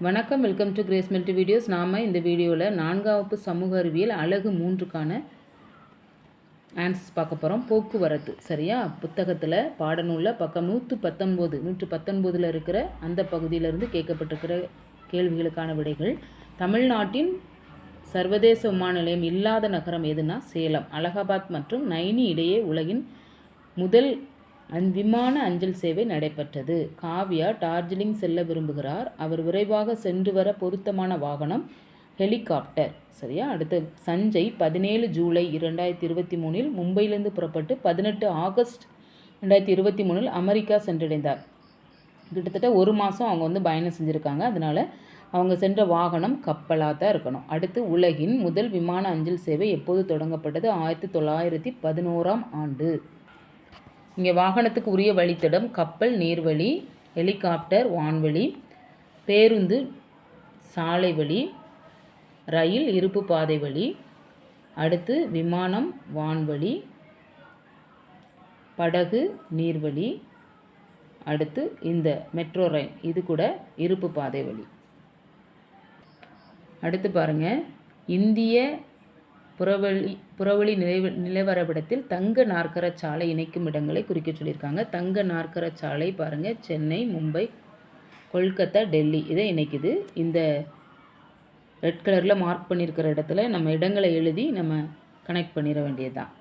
வணக்கம் welcome to Grace Multi videos நாம் இந்த வீடியோவில் நான்காவது சமூக அறிவியல் அழகு மூன்றுக்கான ஆன்சர்ஸ் பார்க்க போகிறோம் போக்குவரத்து சரியா? புத்தகத்தில் பாடநூலில் பக்கம் நூற்று பத்தொன்பது நூற்று பத்தொன்பதில் இருக்கிற அந்த பகுதியிலிருந்து கேட்கப்பட்டிருக்கிற கேள்விகளுக்கான விடைகள். தமிழ்நாட்டின் சர்வதேச விமான நிலையம் இல்லாத நகரம் எதுனா சேலம் அலகாபாத் மற்றும் நைனி இடையே உலகின் முதல் அந் விமான அஞ்சல் சேவை நடைபெற்றது. காவ்யா டார்ஜிலிங் செல்ல விரும்புகிறார். அவர் விரைவாக சென்று வர பொருத்தமான வாகனம் ஹெலிகாப்டர். சரியா? அடுத்து சஞ்சய் பதினேழு ஜூலை இரண்டாயிரத்தி இருபத்தி மூணில் மும்பையிலிருந்து புறப்பட்டு பதினெட்டு ஆகஸ்ட் ரெண்டாயிரத்தி இருபத்தி மூணில் அமெரிக்கா சென்றடைந்தார். கிட்டத்தட்ட ஒரு மாதம் அவங்க வந்து பயணம் செஞ்சுருக்காங்க. அதனால் அவங்க சென்ற வாகனம் கப்பலாக தான் இருக்கணும். அடுத்து உலகின் முதல் விமான அஞ்சல் சேவை எப்போது தொடங்கப்பட்டது? ஆயிரத்தி தொள்ளாயிரத்தி பதினோராம் ஆண்டு. இங்கே வாகனத்துக்கு உரிய வழித்தடம் கப்பல் நீர்வழி ஹெலிகாப்டர் வான்வழி பேருந்து சாலை வழி ரயில் இருப்பு பாதை வழி அடுத்து விமானம் வான்வழி படகு நீர்வழி அடுத்து இந்த மெட்ரோ ரயில் இது கூட இருப்பு பாதை வழி. அடுத்து பாருங்கள் இந்திய புறவழி புறவழி நிலவ நிலவரப்படத்தில் தங்க நாற்கர சாலை இணைக்கும் இடங்களை குறிக்க சொல்லியிருக்காங்க. தங்க நாற்கர சாலை பாருங்கள் சென்னை மும்பை கொல்கத்தா டெல்லி இதை இணைக்குது. இந்த ரெட் கலரில் மார்க் பண்ணியிருக்கிற இடத்துல நம்ம இடங்களை எழுதி நம்ம கனெக்ட் பண்ணிட வேண்டியது தான்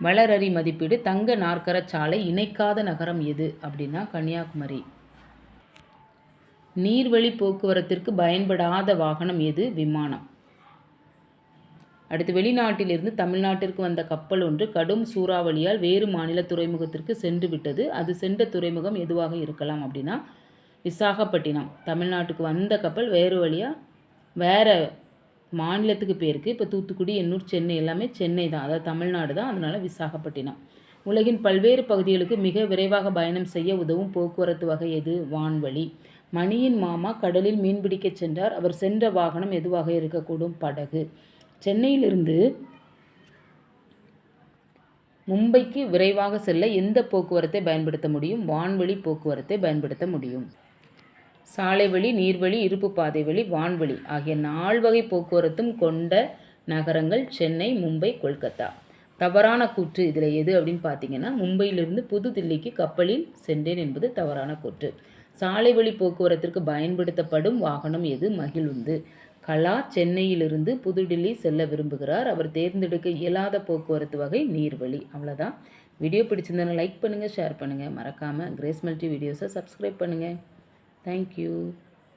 வளரறி மதிப்பீடு தங்க நாற்கர சாலை இணைக்காத நகரம் எது அப்படின்னா கன்னியாகுமரி. நீர்வழி போக்குவரத்திற்கு பயன்படாத வாகனம் எது? விமானம். அடுத்து வெளிநாட்டிலிருந்து தமிழ்நாட்டிற்கு வந்த கப்பல் ஒன்று கடும் சூறாவளியால் வேறு மாநில துறைமுகத்திற்கு சென்று விட்டது. அது சென்ற துறைமுகம் எதுவாக இருக்கலாம் அப்படின்னா விசாகப்பட்டினம். தமிழ்நாட்டுக்கு வந்த கப்பல் வேறு வழியாக வேறு மாநிலத்துக்கு போயிருக்கு. இப்போ தூத்துக்குடி எண்ணூர் சென்னை எல்லாமே சென்னை தான். அதாவது தமிழ்நாடு தான். அதனால் விசாகப்பட்டினம். உலகின் பல்வேறு பகுதிகளுக்கு மிக விரைவாக பயணம் செய்ய உதவும் போக்குவரத்து வகை எது? வான்வழி. மணியின் மாமா கடலில் மீன்பிடிக்கச் சென்றார். அவர் சென்ற வாகனம் எதுவாக இருக்கக்கூடும்? படகு. சென்னையிலிருந்து மும்பைக்கு விரைவாக செல்ல எந்த போக்குவரத்தை பயன்படுத்த முடியும்? வான்வழி போக்குவரத்தை பயன்படுத்த முடியும். சாலை வழி நீர்வழி இருப்பு பாதை வழி வான்வழி ஆகிய நால்வகை போக்குவரத்தும் கொண்ட நகரங்கள் சென்னை மும்பை கொல்கத்தா. தவறான கூற்று இதில் எது அப்படின்னு பார்த்தீங்கன்னா மும்பையிலிருந்து புதுதில்லிக்கு கப்பலில் சென்றேன் என்பது தவறான கூற்று. சாலை வழி போக்குவரத்திற்கு பயன்படுத்தப்படும் வாகனம் எது? மகிழுந்து. கலா சென்னையிலிருந்து புதுடில்லி செல்ல விரும்புகிறார். அவர் தேர்ந்தெடுக்க இயலாத போக்குவரத்து வகை நீர்வழி. அவ்வளோதான் வீடியோ பிடிச்சிருந்தனா லைக் பண்ணுங்கள் ஷேர் பண்ணுங்கள் மறக்காமல் கிரேஸ் மல்டி வீடியோஸை சப்ஸ்கிரைப் பண்ணுங்கள் தேங்க்யூ